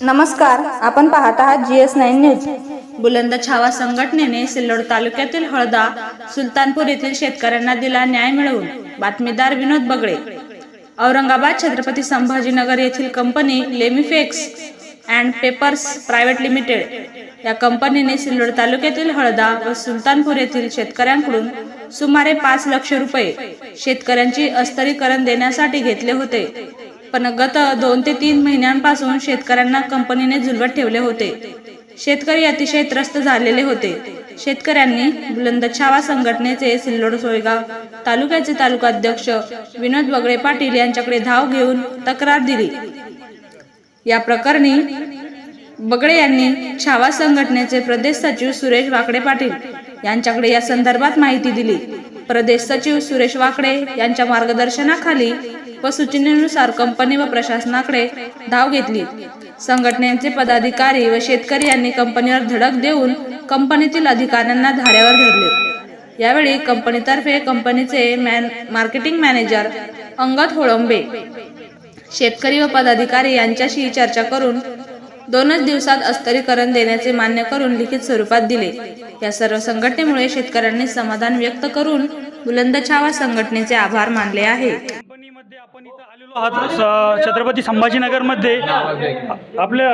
नमस्कार आपण पाहत आहात जी एस नाईन न्यूज बुलंद छावा संघटनेने सिल्लोड तालुक्यातील हळदा सुलतानपूर येथील शेतकऱ्यांना दिला न्याय मिळवून बातमीदार विनोद बगळे. औरंगाबाद छत्रपती संभाजीनगर येथील company Lemifex and papers private limited या कंपनीने सिल्लोड तालुक्यातील हळदा व सुलतानपूर येथील शेतकऱ्यांकडून सुमारे पाच लक्ष रुपये शेतकऱ्यांची अस्तरीकरण देण्यासाठी घेतले होते. पण गत दोन ते तीन महिन्यांपासून शेतकऱ्यांना कंपनीने झुलवत ठेवले होते. शेतकरी अतिशय त्रस्त झालेले होते. शेतकऱ्यांनी बुलंद छावा संघटनेचे सिल्लोड सोयगाव तालुक्याचे तालुकाध्यक्ष विनोद बगळे पाटील यांच्याकडे धाव घेऊन तक्रार दिली. या प्रकरणी बगळे यांनी छावा संघटनेचे प्रदेश सचिव सुरेश वाकडे पाटील यांच्याकडे या संदर्भात माहिती दिली. प्रदेश सचिव सुरेश वाकडे यांच्या मार्गदर्शनाखाली व सूचनेनुसार कंपनी व प्रशासनाकडे धाव घेतली. संघटनेचे पदाधिकारी व शेतकरी यांनी कंपनीवर धडक देऊन कंपनीतील अधिकाऱ्यांना धाड्यावर धरले. यावेळी कंपनीतर्फे कंपनीचे man marketing manager Angad Holambe शेतकरी व पदाधिकारी यांच्याशी चर्चा करून दोनच दिवसात अस्तरीकरण देण्याचे मान्य करून लिखित स्वरूपात दिले. या सर्व संघटनेमुळे शेतकऱ्यांनी समाधान व्यक्त करून बुलंदछावा संघटनेचे आभार मानले आहे. आपण इथं आलेलो आहात. स- छत्रपती संभाजीनगरमध्ये आपल्या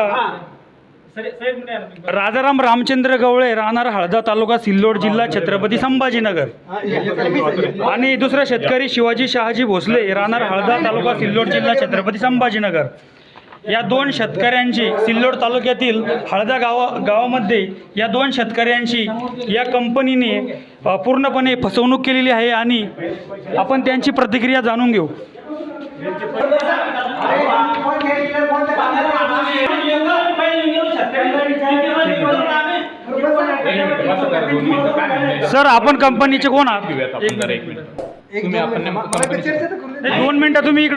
राजाराम रामचंद्र गवळे राहणार हळदा तालुका सिल्लोड जिल्हा छत्रपती संभाजीनगर. आणि दुसरा शेतकरी शिवाजी शहाजी भोसले राहणार हळदा तालुका सिल्लोड जिल्हा छत्रपती संभाजीनगर. या दोन शेतकऱ्यांची सिल्लोड तालुक्यातील हळदा गावा गावामध्ये या दोन शेतकऱ्यांची या कंपनीने पूर्णपणे फसवणूक केलेली आहे आणि आपण त्यांची प्रतिक्रिया जाणून घेऊ. सर आपण कंपनीचे कोण आहात? तुम्ही आपण नेमकं कंपनीचे एक दोन मिनिटं तुम्ही इकडे